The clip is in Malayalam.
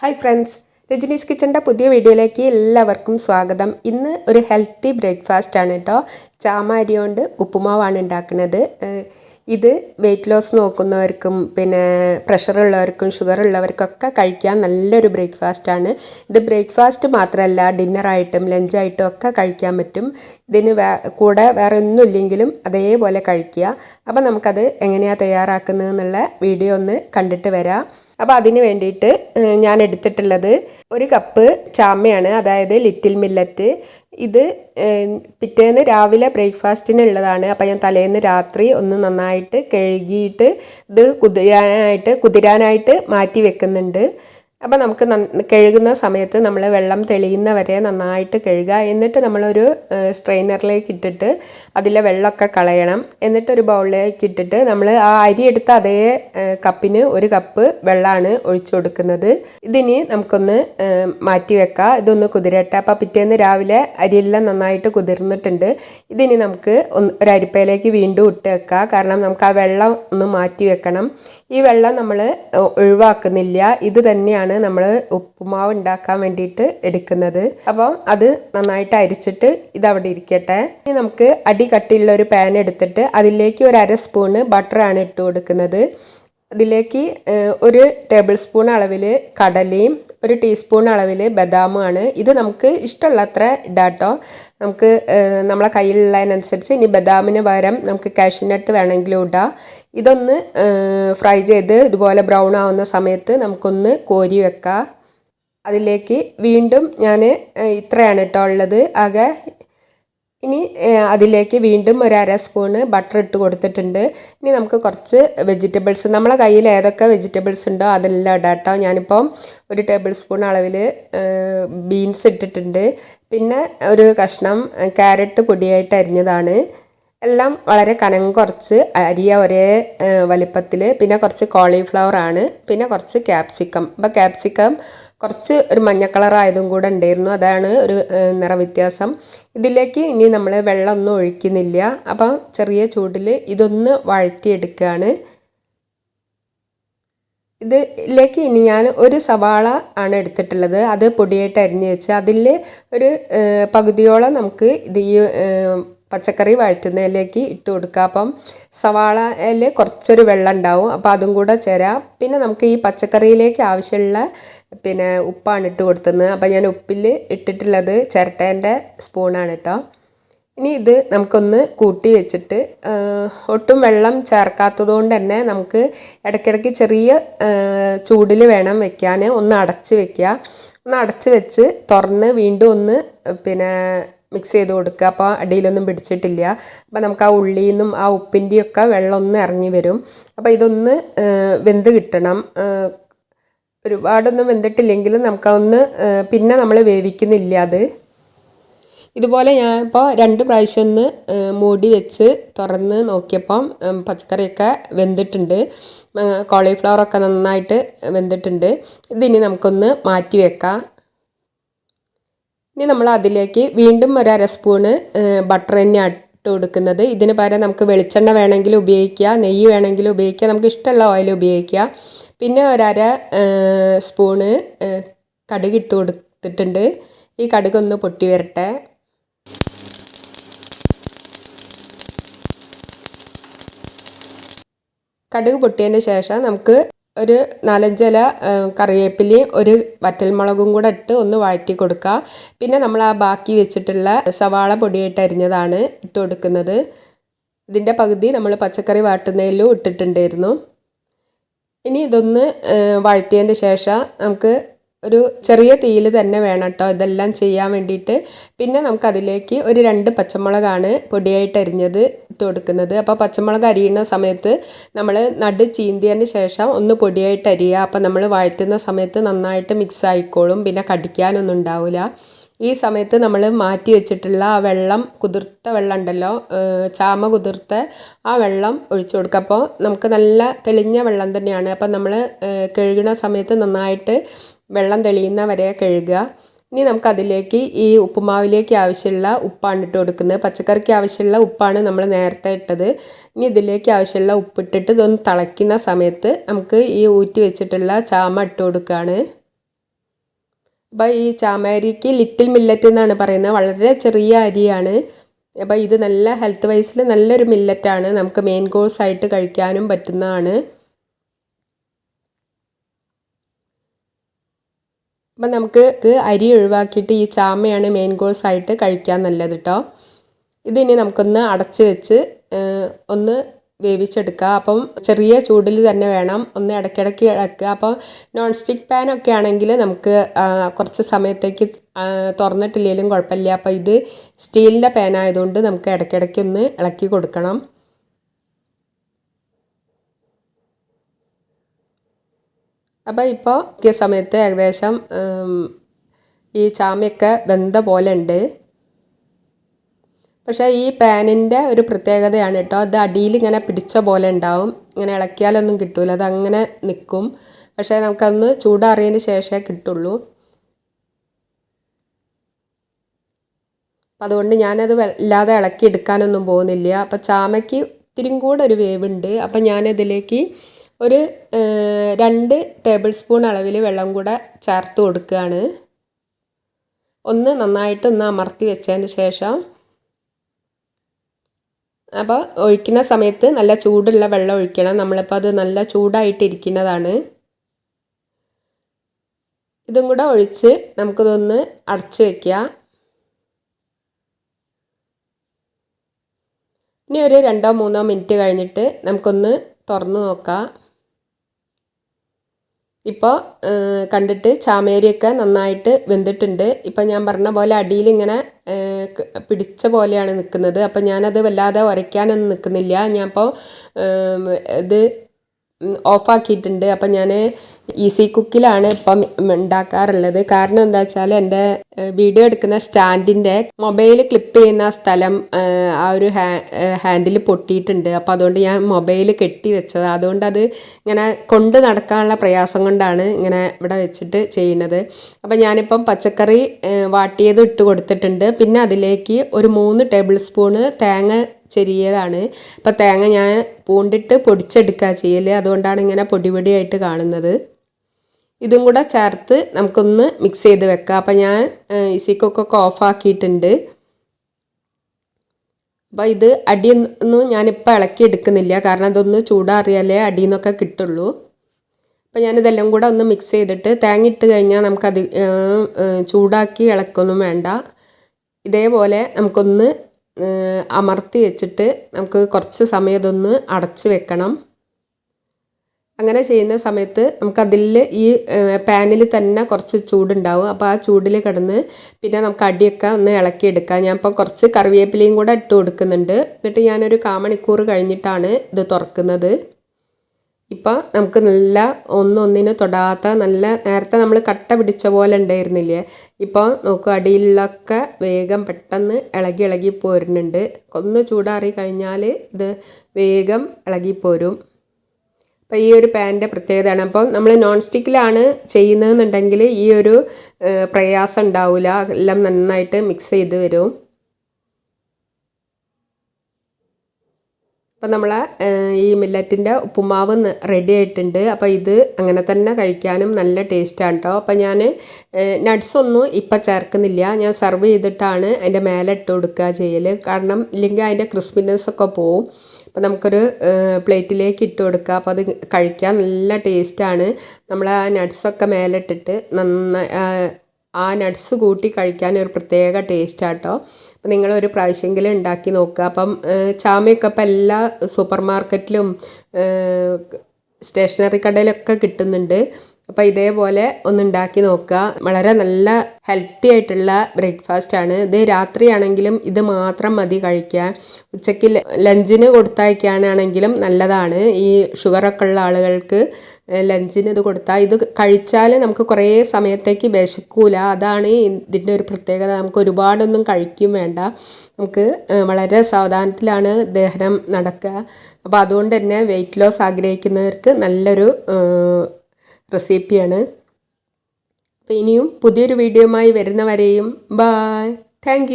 ഹായ് ഫ്രണ്ട്സ് രജനീസ് കിച്ചന്റെ പുതിയ വീഡിയോയിലേക്ക് എല്ലാവർക്കും സ്വാഗതം. ഇന്ന് ഒരു ഹെൽത്തി ബ്രേക്ക്ഫാസ്റ്റ് ആണ് കേട്ടോ ചാമ അരി കൊണ്ട് ഉപ്പുമാവാണ് ഉണ്ടാക്കുന്നത് ഇത് വെയിറ്റ് ലോസ് നോക്കുന്നവർക്കും പിന്നെ പ്രഷർ ഉള്ളവർക്കും ഷുഗർ ഉള്ളവർക്കൊക്കെ കഴിക്കാൻ നല്ലൊരു ബ്രേക്ക്ഫാസ്റ്റ് ആണ്. ഇത് ബ്രേക്ക്ഫാസ്റ്റ് മാത്രമല്ല ഡിന്നറായിട്ടും ലഞ്ചായിട്ടും ഒക്കെ കഴിക്കാൻ പറ്റും. ഇതിന് വേ കൂടെ വേറെ ഒന്നുമില്ലെങ്കിലും അതേപോലെ കഴിക്കുക. അപ്പോൾ നമുക്കത് എങ്ങനെയാണ് തയ്യാറാക്കുന്നത് എന്നുള്ള വീഡിയോ ഒന്ന് കണ്ടിട്ട് വരാം. അപ്പോൾ അതിന് വേണ്ടിയിട്ട് ഞാൻ എടുത്തിട്ടുള്ളത് ഒരു കപ്പ് ചാമയാണ് അതായത് ലിറ്റിൽ മില്ലറ്റ്. ഇത് പിറ്റേന്ന് രാവിലെ ബ്രേക്ക്ഫാസ്റ്റിനുള്ളതാണ്. അപ്പോൾ ഞാൻ തലേന്ന് രാത്രി ഒന്ന് നന്നായിട്ട് കഴുകിയിട്ട് ഇത് കുതിരാനായിട്ട് കുതിരാനായിട്ട് മാറ്റി വെക്കുന്നുണ്ട്. അപ്പോൾ നമുക്ക് കഴുകുന്ന സമയത്ത് നമ്മൾ വെള്ളം തെളിയുന്ന വരെ നന്നായിട്ട് കഴുകുക. എന്നിട്ട് നമ്മളൊരു സ്ട്രെയിനറിലേക്ക് ഇട്ടിട്ട് അതിലെ വെള്ളമൊക്കെ കളയണം. എന്നിട്ടൊരു ബൗളിലേക്ക് ഇട്ടിട്ട് നമ്മൾ ആ അരി എടുത്ത അതേ കപ്പിന് ഒരു കപ്പ് വെള്ളമാണ് ഒഴിച്ചു കൊടുക്കുന്നത്. ഇതിനി നമുക്കൊന്ന് മാറ്റി വെക്കാം. ഇതൊന്ന് കുതിരട്ടെ. അപ്പോൾ പിറ്റേന്ന് രാവിലെ അരിയെല്ലാം നന്നായിട്ട് കുതിർന്നിട്ടുണ്ട്. ഇതിനി നമുക്ക് ഒരു അരിപ്പയിലേക്ക് വീണ്ടും ഇട്ട് വെക്കാം. കാരണം നമുക്ക് ആ വെള്ളം ഒന്ന് മാറ്റി വെക്കണം. ഈ വെള്ളം നമ്മൾ ഒഴിവാക്കുന്നില്ല. ഇത് തന്നെയാണ് നമ്മൾ ഉപ്പുമാവ് ഉണ്ടാക്കാൻ വേണ്ടിയിട്ട് എടുക്കുന്നത്. അപ്പം അത് നന്നായിട്ട് അരിച്ചിട്ട് അവിടെ ഇരിക്കട്ടെ. ഇനി നമുക്ക് അടി കട്ടിയുള്ള ഒരു പാൻ എടുത്തിട്ട് അതിലേക്ക് ഒരു അര സ്പൂണ് ബട്ടറാണ് ഇട്ട് കൊടുക്കുന്നത്. അതിലേക്ക് ഒരു ടേബിൾ സ്പൂൺ അളവിൽ കടലയും ഒരു ടീസ്പൂൺ അളവിൽ ബദാമാണ്. ഇത് നമുക്ക് ഇഷ്ടമുള്ളത്ര ഇടാട്ടോ നമുക്ക് നമ്മളെ കയ്യിലുള്ളതിനനുസരിച്ച് ഇനി ബദാമിന് പകരം നമുക്ക് കാഷ്നട്ട് വേണമെങ്കിലും ഇടാം. ഇതൊന്ന് ഫ്രൈ ചെയ്ത് ഇതുപോലെ ബ്രൗൺ ആവുന്ന സമയത്ത് നമുക്കൊന്ന് കോരി വെക്കാം. അതിലേക്ക് വീണ്ടും ഞാൻ ഇത്രയാണ് കേട്ടോ ഉള്ളത്. ആകെ ഇനി അതിലേക്ക് വീണ്ടും ഒരു അര സ്പൂണ് ബട്ടർ ഇട്ട് കൊടുത്തിട്ടുണ്ട്. ഇനി നമുക്ക് കുറച്ച് വെജിറ്റബിൾസ് നമ്മളെ കയ്യിൽ ഏതൊക്കെ വെജിറ്റബിൾസ് ഉണ്ടോ അതെല്ലാം ഇടാം കേട്ടോ ഞാനിപ്പം ഒരു ടേബിൾ സ്പൂൺ അളവിൽ ബീൻസ് ഇട്ടിട്ടുണ്ട്. പിന്നെ ഒരു കഷ്ണം ക്യാരറ്റ് പൊടിയായിട്ട് അരിഞ്ഞതാണ്. എല്ലാം വളരെ കനം കുറച്ച് അരിയ ഒരേ വലിപ്പത്തിൽ പിന്നെ കുറച്ച് കോളിഫ്ലവർ ആണ്. പിന്നെ കുറച്ച് ക്യാപ്സിക്കം അപ്പോൾ ക്യാപ്സിക്കം കുറച്ച് ഒരു മഞ്ഞ കളർ ആയതും കൂടെ ഉണ്ടായിരുന്നു. അതാണ് ഒരു നിറവ്യത്യാസം ഇതിലേക്ക് ഇനി നമ്മൾ വെള്ളമൊന്നും ഒഴിക്കുന്നില്ല. അപ്പം ചെറിയ ചൂടിൽ ഇതൊന്ന് വഴറ്റിയെടുക്കുകയാണ് ഇതിലേക്ക് ഇനി ഞാൻ ഒരു സവാള ആണ് എടുത്തിട്ടുള്ളത്. അത് പൊടിയായിട്ട് അരിഞ്ഞ് വെച്ച് അതിൽ ഒരു പകുതിയോളം നമുക്ക് ഇത് ഈ പച്ചക്കറി വഴറ്റുന്നതിലേക്ക് ഇട്ട് കൊടുക്കുക. അപ്പം സവാളയിൽ കുറച്ചൊരു വെള്ളം ഉണ്ടാവും. അപ്പോൾ അതും കൂടെ ചേരാം. പിന്നെ നമുക്ക് ഈ പച്ചക്കറിയിലേക്ക് ആവശ്യമുള്ള പിന്നെ ഉപ്പാണ് ഇട്ട് കൊടുത്തത്. അപ്പോൾ ഞാൻ ഉപ്പിൽ ഇട്ടിട്ടുള്ളത് ചിരട്ടേന്റെ സ്പൂണാണ് കേട്ടോ. ഇനി ഇത് നമുക്കൊന്ന് കൂട്ടി വെച്ചിട്ട് ഒട്ടും വെള്ളം ചേർക്കാത്തത് കൊണ്ട് തന്നെ നമുക്ക് ഇടയ്ക്കിടയ്ക്ക് ചെറിയ ചൂടിൽ വേണം വെക്കാൻ. ഒന്ന് അടച്ച് വെക്കുക. ഒന്ന് അടച്ച് വെച്ച് തുറന്ന് വീണ്ടും ഒന്ന് പിന്നെ മിക്സ് ചെയ്ത് കൊടുക്കുക. അപ്പോൾ അടിയിലൊന്നും പിടിച്ചിട്ടില്ല. അപ്പോൾ നമുക്ക് ആ ഉള്ളിയിൽ നിന്നും ആ ഉപ്പിന്റെയും ഒക്കെ വെള്ളം ഒന്ന് ഇറങ്ങി വരും. അപ്പോൾ ഇതൊന്ന് വെന്ത് കിട്ടണം. ഒരുപാടൊന്നും വെന്തിട്ടില്ലെങ്കിലും നമുക്കതൊന്ന് പിന്നെ നമ്മൾ വേവിക്കുന്നില്ല അത്. ഇതുപോലെ ഞാൻ ഇപ്പോൾ രണ്ട് പ്രാവശ്യം ഒന്ന് മൂടി വെച്ച് തുറന്ന് നോക്കിയപ്പം പച്ചക്കറിയൊക്കെ വെന്തിട്ടുണ്ട്. കോളിഫ്ലവർ ഒക്കെ നന്നായിട്ട് വെന്തിട്ടുണ്ട്. ഇതിനി നമുക്കൊന്ന് മാറ്റി വെക്കാം. ഇനി നമ്മൾ അതിലേക്ക് വീണ്ടും ഒരു അര സ്പൂണ് ബട്ടർ തന്നെ ഇട്ട് കൊടുക്കുന്നത്. ഇതിന് പകരം നമുക്ക് വെളിച്ചെണ്ണ വേണമെങ്കിൽ ഉപയോഗിക്കുക നെയ്യ് വേണമെങ്കിൽ ഉപയോഗിക്കുക നമുക്ക് ഇഷ്ടമുള്ള ഓയിൽ ഉപയോഗിക്കുക. പിന്നെ ഒരര സ്പൂണ് കടുക് ഇട്ട് കൊടുത്തിട്ടുണ്ട്. ഈ കടുക് ഒന്ന് പൊട്ടി വരട്ടെ. കടുക് പൊട്ടിയതിന് ശേഷം നമുക്ക് ഒരു നാലഞ്ചില കറിവേപ്പിലയും ഒരു വറ്റൽമുളകും കൂടെ ഇട്ട് ഒന്ന് വഴറ്റി കൊടുക്കുക പിന്നെ നമ്മൾ ആ ബാക്കി വെച്ചിട്ടുള്ള സവാള പൊടിയായിട്ട് അരിഞ്ഞതാണ് ഇട്ട് കൊടുക്കുന്നത്. ഇതിന്റെ പകുതി നമ്മൾ പച്ചക്കറി വാട്ടുന്നതിലും ഇട്ടിട്ടുണ്ടായിരുന്നു. ഇനി ഇതൊന്ന് വഴറ്റിയതിന്റെ ശേഷം നമുക്ക് ഒരു ചെറിയ തീയിൽ തന്നെ വേണം കേട്ടോ ഇതെല്ലാം ചെയ്യാൻ വേണ്ടിയിട്ട്. പിന്നെ നമുക്കതിലേക്ക് ഒരു രണ്ട് പച്ചമുളകാണ് പൊടിയായിട്ട് അരിഞ്ഞത്. ഇട്ട് കൊടുക്കുന്നത് അപ്പോൾ പച്ചമുളക് അരിയുന്ന സമയത്ത് നമ്മൾ നട് ചീന്തിയതിന് ശേഷം ഒന്ന് പൊടിയായിട്ട് അരിയുക. അപ്പോൾ നമ്മൾ വഴറ്റുന്ന സമയത്ത് നന്നായിട്ട് മിക്സ് ആയിക്കോളും. പിന്നെ കടിക്കാനൊന്നും ഉണ്ടാവില്ല ഈ സമയത്ത് നമ്മൾ മാറ്റി വെച്ചിട്ടുള്ള ആ വെള്ളം കുതിർത്ത വെള്ളം ഉണ്ടല്ലോ ചാമ കുതിർത്ത ആ വെള്ളം ഒഴിച്ചു കൊടുക്കുക. അപ്പോൾ നമുക്ക് നല്ല തെളിഞ്ഞ വെള്ളം തന്നെയാണ്. അപ്പം നമ്മൾ കഴുകുന്ന സമയത്ത് നന്നായിട്ട് വെള്ളം തെളിയുന്ന വരെ കഴുകുക. ഇനി നമുക്ക് അതിലേക്ക് ഈ ഉപ്പുമാവിലേക്ക് ആവശ്യമുള്ള ഉപ്പാണ് ഇട്ട് കൊടുക്കുന്നത്. പച്ചക്കറിക്ക് ആവശ്യമുള്ള ഉപ്പാണ് നമ്മൾ നേരത്തെ ഇട്ടത്. ഇനി ഇതിലേക്ക് ആവശ്യമുള്ള ഉപ്പിട്ടിട്ട് ഇതൊന്ന് തിളയ്ക്കുന്ന സമയത്ത് നമുക്ക് ഈ ഊറ്റി വെച്ചിട്ടുള്ള ചാമ ഇട്ട് കൊടുക്കുകയാണ്. അപ്പോൾ ഈ ചാമരിക്ക് ലിറ്റിൽ മില്ലറ്റ് എന്നാണ് പറയുന്നത്. വളരെ ചെറിയ അരിയാണ്. അപ്പോൾ ഇത് നല്ല ഹെൽത്ത് വൈസിൽ നല്ലൊരു മില്ലറ്റാണ്. നമുക്ക് മെയിൻ കോഴ്സായിട്ട് കഴിക്കാനും പറ്റുന്നതാണ്. അപ്പം നമുക്ക് അരി ഒഴിവാക്കിയിട്ട് ഈ ചാമയാണ് മെയിൻ കോഴ്സ് ആയിട്ട് കഴിക്കാൻ നല്ലത് കേട്ടോ ഇതിനി നമുക്കൊന്ന് അടച്ച് വെച്ച് ഒന്ന് വേവിച്ചെടുക്കുക അപ്പം ചെറിയ ചൂടിൽ തന്നെ വേണം. ഒന്ന് ഇടയ്ക്കിടയ്ക്ക് ഇളക്കുക. അപ്പോൾ നോൺ സ്റ്റിക്ക് പാൻ ഒക്കെ ആണെങ്കിൽ നമുക്ക് കുറച്ച് സമയത്തേക്ക് തുറന്നിട്ടില്ലെങ്കിലും കുഴപ്പമില്ല. അപ്പോൾ ഇത് സ്റ്റീലിന്റെ പാൻ ആയതുകൊണ്ട് നമുക്ക് ഇടയ്ക്കിടയ്ക്ക് ഒന്ന് ഇളക്കി കൊടുക്കണം. അപ്പോൾ ഇപ്പോൾ ഈ സമയത്ത് ഏകദേശം ഈ ചാമയൊക്കെ വെന്ത പോലെ ഉണ്ട്. പക്ഷേ ഈ പാനിന്റെ ഒരു പ്രത്യേകതയാണ് കേട്ടോ. അത് അടിയിൽ ഇങ്ങനെ പിടിച്ച പോലെ ഉണ്ടാവും. ഇങ്ങനെ ഇളക്കിയാലൊന്നും കിട്ടില്ല അത് അങ്ങനെ നിൽക്കും പക്ഷേ നമുക്കന്ന് ചൂടാറിയതിന് ശേഷമേ കിട്ടുള്ളൂ. അപ്പം അതുകൊണ്ട് ഞാനത് ഇല്ലാതെ ഇളക്കി എടുക്കാനൊന്നും പോകുന്നില്ല. അപ്പം ചാമയ്ക്ക് ഇത്തിരിയും കൂടെ ഒരു വേവുണ്ട്. അപ്പം ഞാനിതിലേക്ക് ഒരു രണ്ട് ടേബിൾ സ്പൂൺ അളവിൽ വെള്ളം കൂടെ ചേർത്ത് കൊടുക്കുകയാണ് ഒന്ന് നന്നായിട്ട് ഒന്ന് അമർത്തി വെച്ചതിന് ശേഷം അപ്പോൾ ഒഴിക്കുന്ന സമയത്ത് നല്ല ചൂടുള്ള വെള്ളം ഒഴിക്കണം. നമ്മളിപ്പോൾ അത് നല്ല ചൂടായിട്ടിരിക്കുന്നതാണ് ഇതും കൂടെ ഒഴിച്ച് നമുക്കിതൊന്ന് അടച്ച് വയ്ക്കുക ഇനി ഒരു രണ്ടോ മൂന്നോ മിനിറ്റ് കഴിഞ്ഞിട്ട് നമുക്കൊന്ന് തുറന്ന് നോക്കാം. ഇപ്പോൾ കണ്ടിട്ട് ചാമേരിയൊക്കെ നന്നായിട്ട് വെന്തിട്ടുണ്ട്. ഇപ്പം ഞാൻ പറഞ്ഞ പോലെ അടിയിൽ ഇങ്ങനെ പിടിച്ച പോലെയാണ് നിൽക്കുന്നത് അപ്പം ഞാനത് വല്ലാതെ ഉരയ്ക്കാനൊന്നും നിൽക്കുന്നില്ല ഞാൻ ഇപ്പോൾ ഇത് ഓഫാക്കിയിട്ടുണ്ട്. അപ്പം ഞാൻ ഈസി കുക്കിലാണ് ഇപ്പം ഉണ്ടാക്കാറുള്ളത്. കാരണം എന്താ വെച്ചാൽ എന്റെ വീഡിയോ എടുക്കുന്ന സ്റ്റാൻഡിന്റെ മൊബൈൽ ക്ലിപ്പ് ചെയ്യുന്ന സ്ഥലം ആ ഒരു ഹാൻഡിൽ പൊട്ടിയിട്ടുണ്ട്. അപ്പം അതുകൊണ്ട് ഞാൻ മൊബൈൽ കെട്ടി വെച്ചത്. അതുകൊണ്ട് അത് ഇങ്ങനെ കൊണ്ട് നടക്കാനുള്ള പ്രയാസം കൊണ്ടാണ് ഇങ്ങനെ ഇവിടെ വെച്ചിട്ട് ചെയ്യുന്നത്. അപ്പം ഞാനിപ്പം പച്ചക്കറി വാട്ടിയത് ഇട്ട് കൊടുത്തിട്ടുണ്ട്. പിന്നെ അതിലേക്ക് ഒരു മൂന്ന് ടേബിൾ സ്പൂണ് തേങ്ങ ചെറിയതാണ്. അപ്പോൾ തേങ്ങ ഞാൻ പൂണ്ടിട്ട് പൊടിച്ചെടുക്കുക ചെയ്യൽ അതുകൊണ്ടാണ് ഇങ്ങനെ പൊടി പൊടിയായിട്ട് കാണുന്നത്. ഇതും കൂടെ ചേർത്ത് നമുക്കൊന്ന് മിക്സ് ചെയ്ത് വെക്കാം. അപ്പം ഞാൻ ഇസിക്കൊക്കെ ഓഫാക്കിയിട്ടുണ്ട്. അപ്പോൾ ഇത് അടിയൊന്നും ഞാനിപ്പോൾ ഇളക്കി എടുക്കുന്നില്ല കാരണം അതൊന്ന് ചൂടാറിയാലേ അടിയിൽ നിന്നൊക്കെ കിട്ടുള്ളൂ. അപ്പോൾ ഞാനിതെല്ലാം കൂടെ ഒന്ന് മിക്സ് ചെയ്തിട്ട് തേങ്ങ ഇട്ട് കഴിഞ്ഞാൽ നമുക്കത് ചൂടാക്കി ഇളക്കൊന്നും വേണ്ട. ഇതേപോലെ നമുക്കൊന്ന് അമർത്തി വെച്ചിട്ട് നമുക്ക് കുറച്ച് സമയം ഇതൊന്ന് അടച്ച് വെക്കണം. അങ്ങനെ ചെയ്യുന്ന സമയത്ത് നമുക്കതിൽ ഈ പാനിൽ തന്നെ കുറച്ച് ചൂടുണ്ടാവും. അപ്പോൾ ആ ചൂടിൽ കിടന്ന് പിന്നെ നമുക്ക് അടിയൊക്കെ ഒന്ന് ഇളക്കിയെടുക്കാം. ഞാൻ ഇപ്പോൾ കുറച്ച് കറിവേപ്പിലയും കൂടെ ഇട്ട് കൊടുക്കുന്നുണ്ട്. എന്നിട്ട് ഞാനൊരു കാമണിക്കൂർ കഴിഞ്ഞിട്ടാണ് ഇത് തുറക്കുന്നത്. ഇപ്പോൾ നമുക്ക് നല്ല ഒന്നൊന്നിന് തൊടാത്ത നല്ല നേരത്തെ നമ്മൾ കട്ട പിടിച്ച പോലെ ഉണ്ടായിരുന്നില്ലേ? ഇപ്പോൾ നോക്കുക അടിയിലൊക്കെ വേഗം പെട്ടെന്ന് ഇളകി ഇളകി പോരുന്നുണ്ട്. ഒന്ന് ചൂടാറി കഴിഞ്ഞാൽ ഇത് വേഗം ഇളകി പോരും. അപ്പോൾ ഈ ഒരു പാനിന്റെ പ്രത്യേകതയാണ്. അപ്പോൾ നമ്മൾ നോൺ സ്റ്റിക്കിലാണ് ചെയ്യുന്നതെന്നുണ്ടെങ്കിൽ ഈ ഒരു പ്രയാസം ഉണ്ടാവില്ല എല്ലാം നന്നായിട്ട് മിക്സ് ചെയ്ത് വരും. അപ്പം നമ്മൾ ഈ മില്ലറ്റിന്റെ ഉപ്പുമാവ് റെഡി ആയിട്ടുണ്ട്. അപ്പോൾ ഇത് അങ്ങനെ തന്നെ കഴിക്കാനും നല്ല ടേസ്റ്റാണ് കേട്ടോ അപ്പോൾ ഞാൻ നട്ട്സൊന്നും ഇപ്പം ചേർക്കുന്നില്ല. ഞാൻ സെർവ് ചെയ്തിട്ടാണ് അതിന്റെ മേലെ ഇട്ട് കൊടുക്കുക ചെയ്യൽ കാരണം ഇല്ലെങ്കിൽ അതിന്റെ ക്രിസ്പിനെസ് ഒക്കെ പോവും. അപ്പോൾ നമുക്കൊരു പ്ലേറ്റിലേക്ക് ഇട്ട് കൊടുക്കുക. അപ്പോൾ അത് കഴിക്കാൻ നല്ല ടേസ്റ്റാണ് നമ്മൾ ആ നട്ട്സൊക്കെ മേലിട്ടിട്ട് നന്നായി ആ നട്ട്സ് കൂട്ടി കഴിക്കാൻ ഒരു പ്രത്യേക ടേസ്റ്റാട്ടോ നിങ്ങളൊരു പ്രാവശ്യമെങ്കിലും ഉണ്ടാക്കി നോക്കുക. അപ്പം ചാമയൊക്കെ ഇപ്പം എല്ലാ സൂപ്പർ മാർക്കറ്റിലും സ്റ്റേഷനറി കടയിലൊക്കെ കിട്ടുന്നുണ്ട്. അപ്പോൾ ഇതേപോലെ ഒന്ന് ഉണ്ടാക്കി നോക്കുക. വളരെ നല്ല ഹെൽത്തി ആയിട്ടുള്ള ബ്രേക്ക്ഫാസ്റ്റ് ആണ്. ഇത് രാത്രിയാണെങ്കിലും ഇത് മാത്രം മതി കഴിക്കുക ഉച്ചയ്ക്ക് ലഞ്ചിന് കൊടുത്തയക്കാനാണെങ്കിലും നല്ലതാണ്. ഈ ഷുഗറൊക്കെ ഉള്ള ആളുകൾക്ക് ലഞ്ചിന് ഇത് കൊടുത്താൽ ഇത് കഴിച്ചാൽ നമുക്ക് കുറേ സമയത്തേക്ക് വിശക്കൂല. അതാണ് ഇതിന്റെ ഒരു പ്രത്യേകത. നമുക്ക് ഒരുപാടൊന്നും കഴിക്കും വേണ്ട. നമുക്ക് വളരെ സാവധാനത്തിലാണ് ദഹനം നടക്കുക. അപ്പോൾ അതുകൊണ്ട് തന്നെ വെയിറ്റ് ലോസ് ആഗ്രഹിക്കുന്നവർക്ക് നല്ലൊരു റെസിപ്പിയാണ്. അപ്പോൾ ഇനിയും പുതിയൊരു വീഡിയോയുമായി വരുന്നവരെയും ബായ് താങ്ക്